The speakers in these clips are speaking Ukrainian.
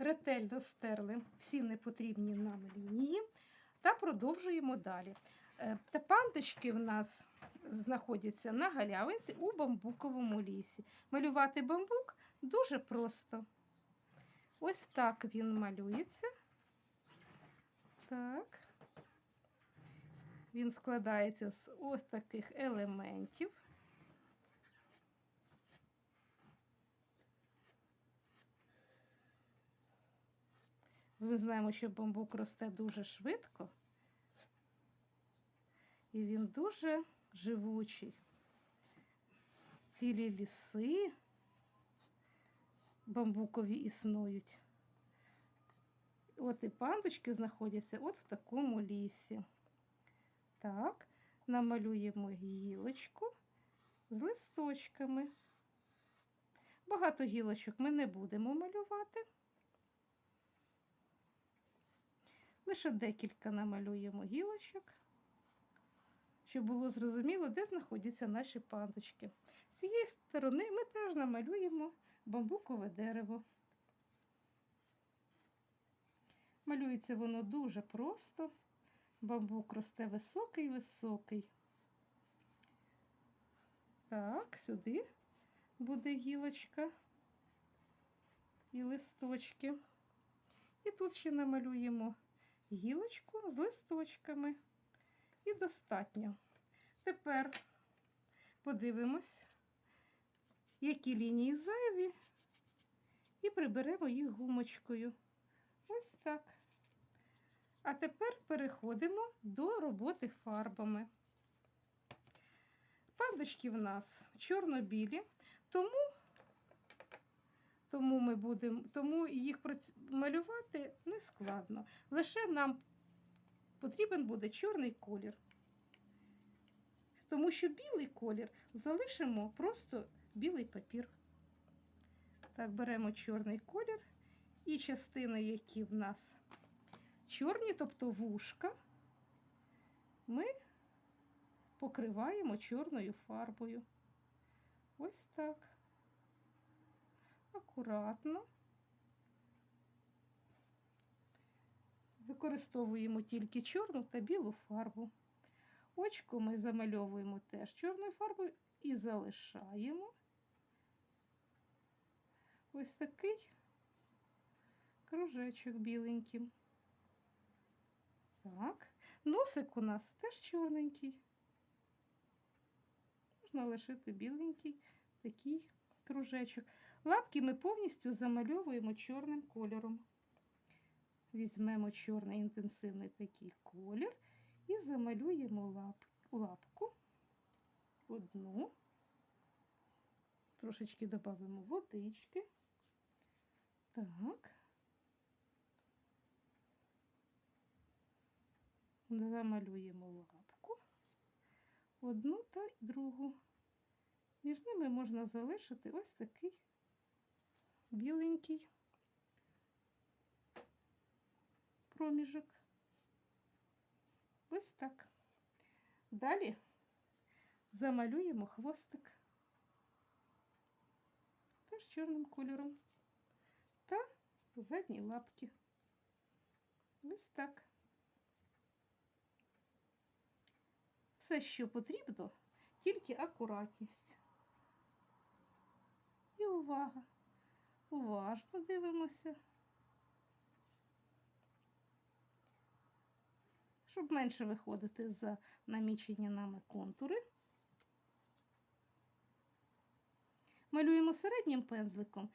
ретельно стерли всі непотрібні нам лінії та продовжуємо далі. Е, Та пандочки в нас знаходяться на галявинці у бамбуковому лісі. Малювати бамбук дуже просто. Ось так він малюється. Так. Він складається з ось таких елементів. Ми знаємо, що бамбук росте дуже швидко, і він дуже живучий. Цілі ліси бамбукові існують. От і пандочки знаходяться от в такому лісі. Так, намалюємо гілочку з листочками. Багато гілочок ми не будемо малювати. Лише декілька намалюємо гілочок, щоб було зрозуміло, де знаходяться наші пандочки. З цієї сторони ми теж намалюємо бамбукове дерево. Малюється воно дуже просто. Бамбук росте високий-високий. Так, сюди буде гілочка і листочки. І тут ще намалюємо гілочку з листочками. І достатньо. Тепер подивимось, які лінії зайві, і приберемо їх гумочкою. Ось так. А тепер переходимо до роботи фарбами. Пандочки в нас чорно-білі, тому, тому, ми будемо, тому їх малювати не складно. Лише нам потрібен буде чорний колір. Тому що білий колір залишимо просто білий папір. Так, беремо чорний колір і частини, які в нас чорні, тобто вушка, ми покриваємо чорною фарбою. Ось так. Акуратно. Використовуємо тільки чорну та білу фарбу. Очко ми замальовуємо теж чорною фарбою і залишаємо ось такий кружечок біленьким. Так, носик у нас теж чорненький. Можна лишити біленький такий кружечок. Лапки ми повністю замальовуємо чорним кольором. Візьмемо чорний інтенсивний такий колір і замалюємо лап, лапку одну. Трошечки додамо водички. Так. Замалюємо лапку одну та другу. Між ними можна залишити ось такий біленький проміжок. Ось так. Далі замалюємо хвостик теж чорним кольором та задні лапки. Ось так. Все, що потрібно, тільки акуратність. І увага. Уважно дивимося. Щоб менше виходити за намічені нами контури. Малюємо середнім пензликом,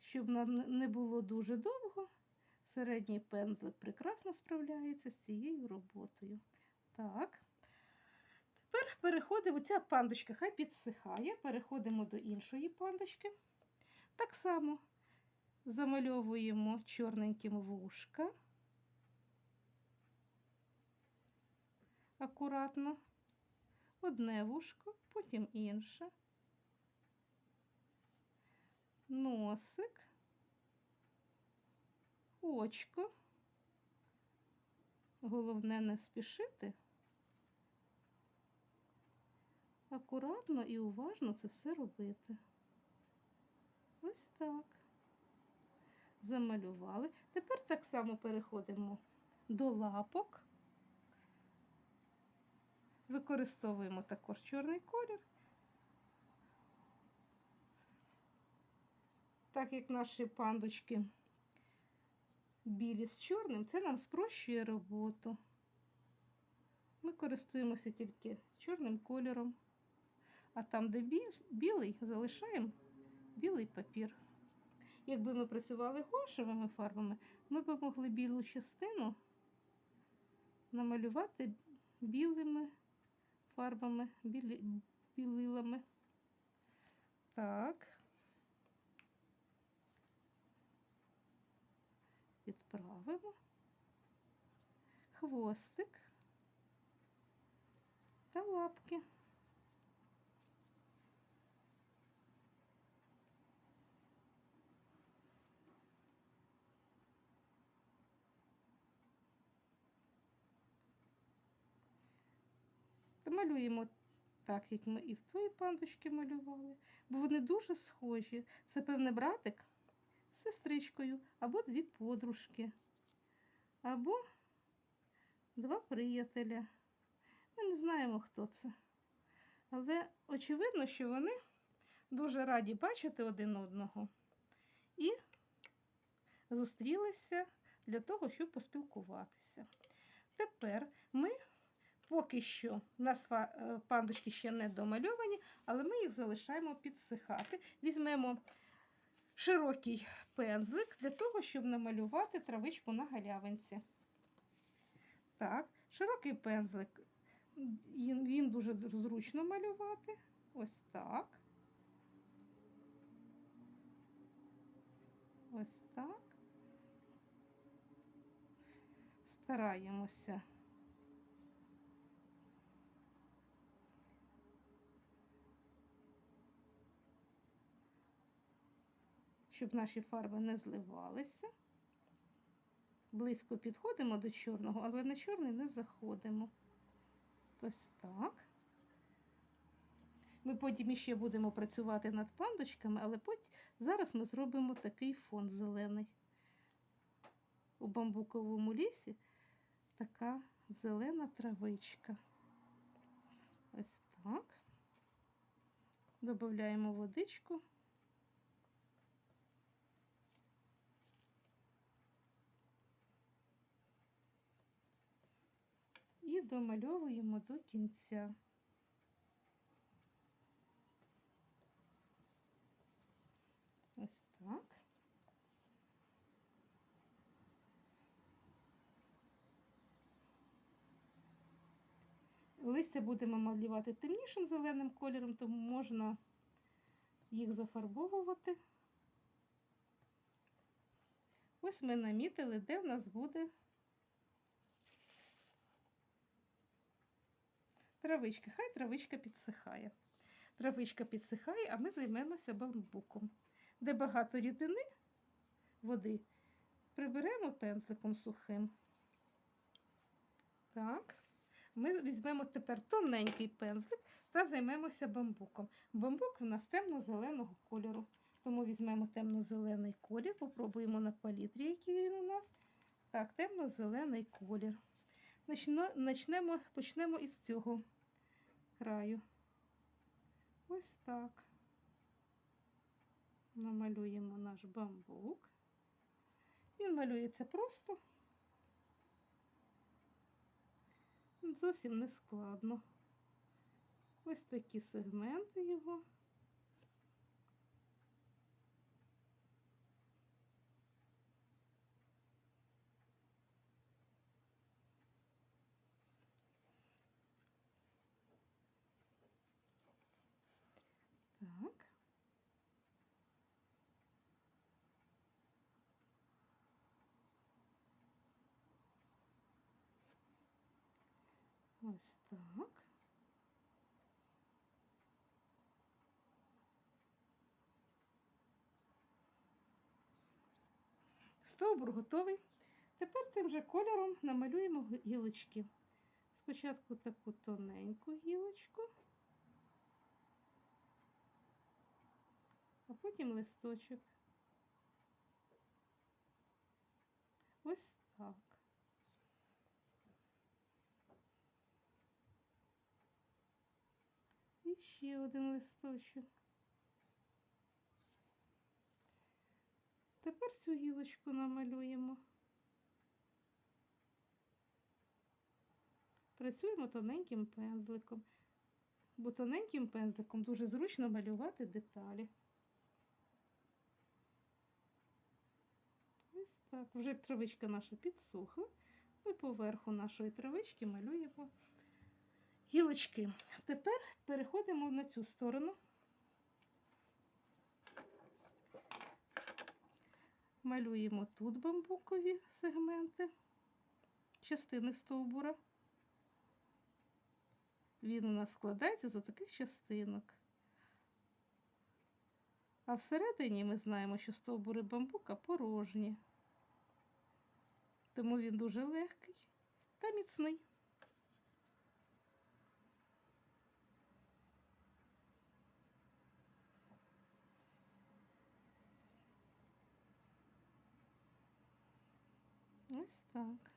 щоб нам не було дуже довго. Середній пензлик прекрасно справляється з цією роботою. Так. Тепер переходимо, ця пандочка хай підсихає, переходимо до іншої пандочки. Так само замальовуємо чорненьким вушка. Акуратно. Одне вушко, потім інше. Носик, очко. Головне не спішити. Акуратно і уважно це все робити. Ось так. замалювали. Тепер так само переходимо до лапок. Використовуємо також чорний колір. Так як наші пандочки білі з чорним, це нам спрощує роботу. Ми користуємося тільки чорним кольором, а там, де білий, залишаємо білий папір. Якби ми працювали гошевими фарбами, ми б могли білу частину намалювати білими фарбами, білі, білилами. Так. Підправимо. Хвостик та лапки. Малюємо так, як ми і в тої пандочки малювали, бо вони дуже схожі. Це певне братик з сестричкою, або дві подружки, або два приятеля. Ми не знаємо, хто це. Але очевидно, що вони дуже раді бачити один одного і зустрілися для того, щоб поспілкуватися. Тепер ми поки що у нас е, пандочки ще не домальовані, але ми їх залишаємо підсихати. Візьмемо широкий пензлик для того, щоб намалювати травичку на галявинці. Так, широкий пензлик. Він, дуже зручно малювати. Ось так. Ось так. Стараємося. Щоб наші фарби не зливалися. Близько підходимо до чорного, але на чорний не заходимо. Ось так. Ми потім іще будемо працювати над пандочками, але потім зараз ми зробимо такий фон зелений. У бамбуковому лісі така зелена травичка. Ось так. Додаємо водичку. І домальовуємо до кінця. Ось так. Листя будемо малювати темнішим зеленим кольором, тому можна їх зафарбовувати. Ось ми намітили, де в нас буде травичка. Хай травичка підсихає. Травичка підсихає, а ми займемося бамбуком. Де багато рідини води, приберемо пензликом сухим. Так. Ми візьмемо тепер тоненький пензлик та займемося бамбуком. Бамбук в нас темно-зеленого кольору. Тому візьмемо темно-зелений колір, попробуємо на палітрі, який він у нас. Так, темно-зелений колір. Начнемо, почнемо із цього краю. Ось так. Намалюємо наш бамбук. Він малюється просто. Зовсім не складно. Ось такі сегменти його. Так. Ось так. Стовбур готовий. Тепер цим же кольором намалюємо гілочки. Спочатку таку тоненьку гілочку, а потім листочок. Ось так. І ще один листочок. Тепер цю гілочку намалюємо. Працюємо тоненьким пензликом, бо тоненьким пензликом дуже зручно малювати деталі. Ось так. Вже травичка наша підсохла. Ми поверху нашої травички малюємо гілочки. Тепер переходимо на цю сторону. Малюємо тут бамбукові сегменти, частини стовбура. Він у нас складається з таких частинок. А всередині ми знаємо, що стовбури бамбука порожні. Тому він дуже легкий та міцний. Ось так.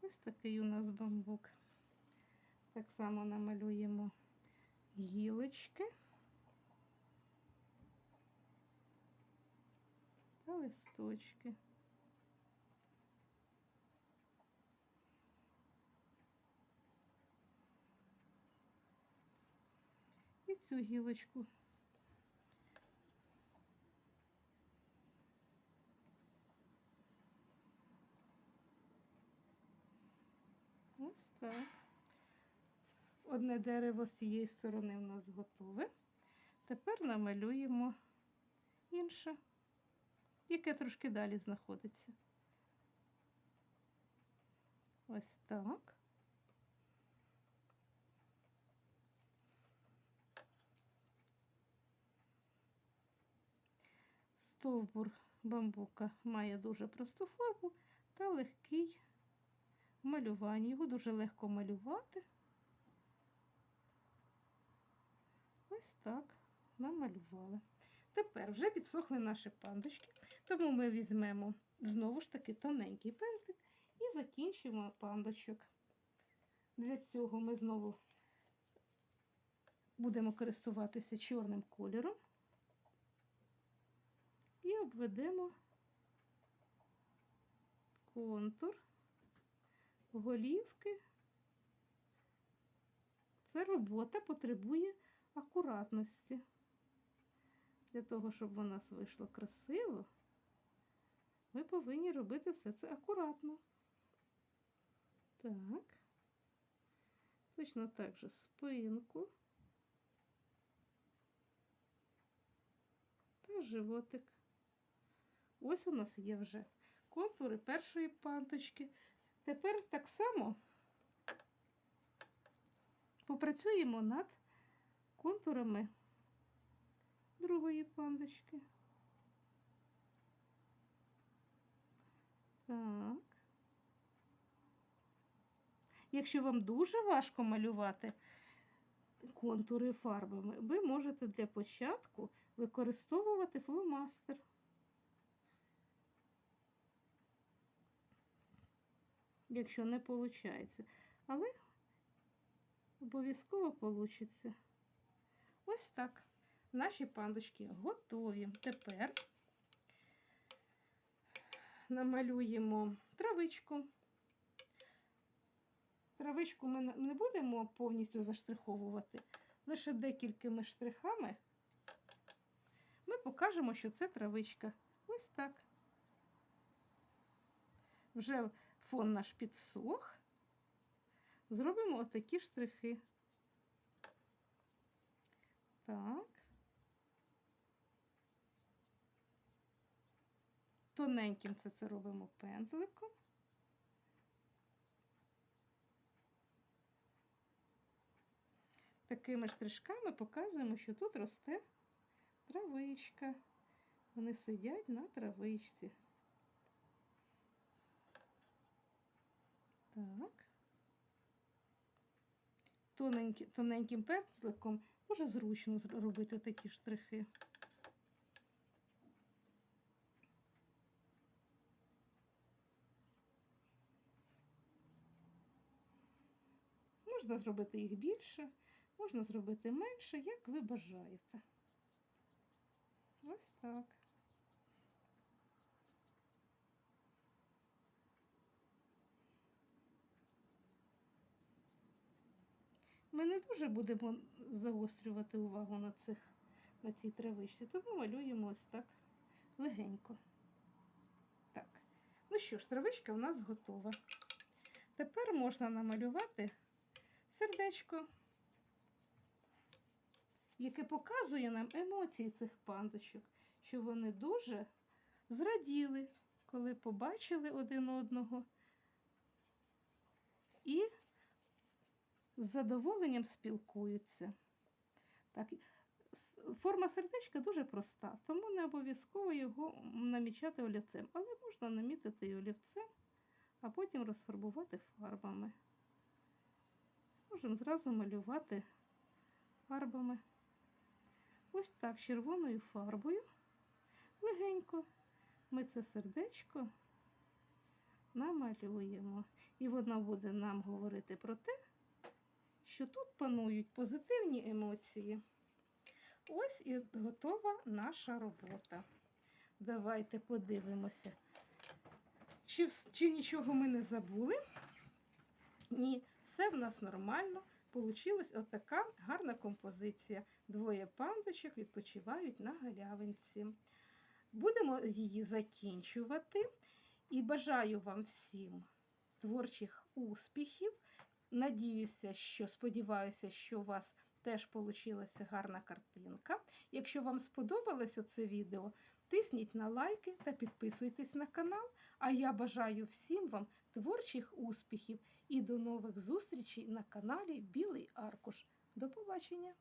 Ось такий у нас бамбук. Так само намалюємо гілочки та листочки. І цю гілочку. Ось так. Одне дерево з цієї сторони в нас готове. Тепер намалюємо інше, яке трошки далі знаходиться. Ось так. Стовбур бамбука має дуже просту форму та легкий в малюванні. Його дуже легко малювати. Ось так намалювали. Тепер вже підсохли наші пандочки, тому ми візьмемо знову ж таки тоненький пензлик і закінчимо пандочок. Для цього ми знову будемо користуватися чорним кольором і обведемо контур голівки. Ця робота потребує акуратності. Для того, щоб у нас вийшло красиво, ми повинні робити все це акуратно. Так, точно так же спинку та животик. Ось у нас є вже контури першої панточки. Тепер так само попрацюємо над контурами другої пандочки. Так. Якщо вам дуже важко малювати контури фарбами, ви можете для початку використовувати фломастер. Якщо не виходить. Але обов'язково вийде. Ось так. Наші пандочки готові. Тепер намалюємо травичку. Травичку ми не будемо повністю заштриховувати, лише декількими штрихами ми покажемо, що це травичка. Ось так. Вже фон наш підсох. Зробимо отакі штрихи. Так. Тоненьким це це робимо пензликом. Такими штришками показуємо, що тут росте травичка. Вони сидять на травичці. Так. Тоненьким, тоненьким пензликом дуже зручно робити такі штрихи. Можна зробити їх більше, можна зробити менше, як ви бажаєте. Ось так. Ми не дуже будемо загострювати увагу на, цих, на цій травичці, тому малюємо ось так легенько. Так. Ну що ж, травичка у нас готова. Тепер можна намалювати сердечко, яке показує нам емоції цих пандочок, що вони дуже зраділи, коли побачили один одного. І з задоволенням спілкуються. Так, форма сердечка дуже проста, тому не обов'язково його намічати олівцем, але можна намітити і олівцем, а потім розфарбувати фарбами. Можемо зразу малювати фарбами. Ось так, червоною фарбою. Легенько ми це сердечко намалюємо. І воно буде нам говорити про те, що тут панують позитивні емоції. Ось і готова наша робота. Давайте подивимося, чи, чи нічого ми не забули. Ні, все в нас нормально. Получилась отака гарна композиція. Двоє пандочок відпочивають на галявинці. Будемо її закінчувати. І бажаю вам всім творчих успіхів. Надіюся, що сподіваюся, що у вас теж вийшла гарна картинка. Якщо вам сподобалось оце відео, тисніть на лайки та підписуйтесь на канал. А я бажаю всім вам творчих успіхів і до нових зустрічей на каналі Білий Аркуш. До побачення!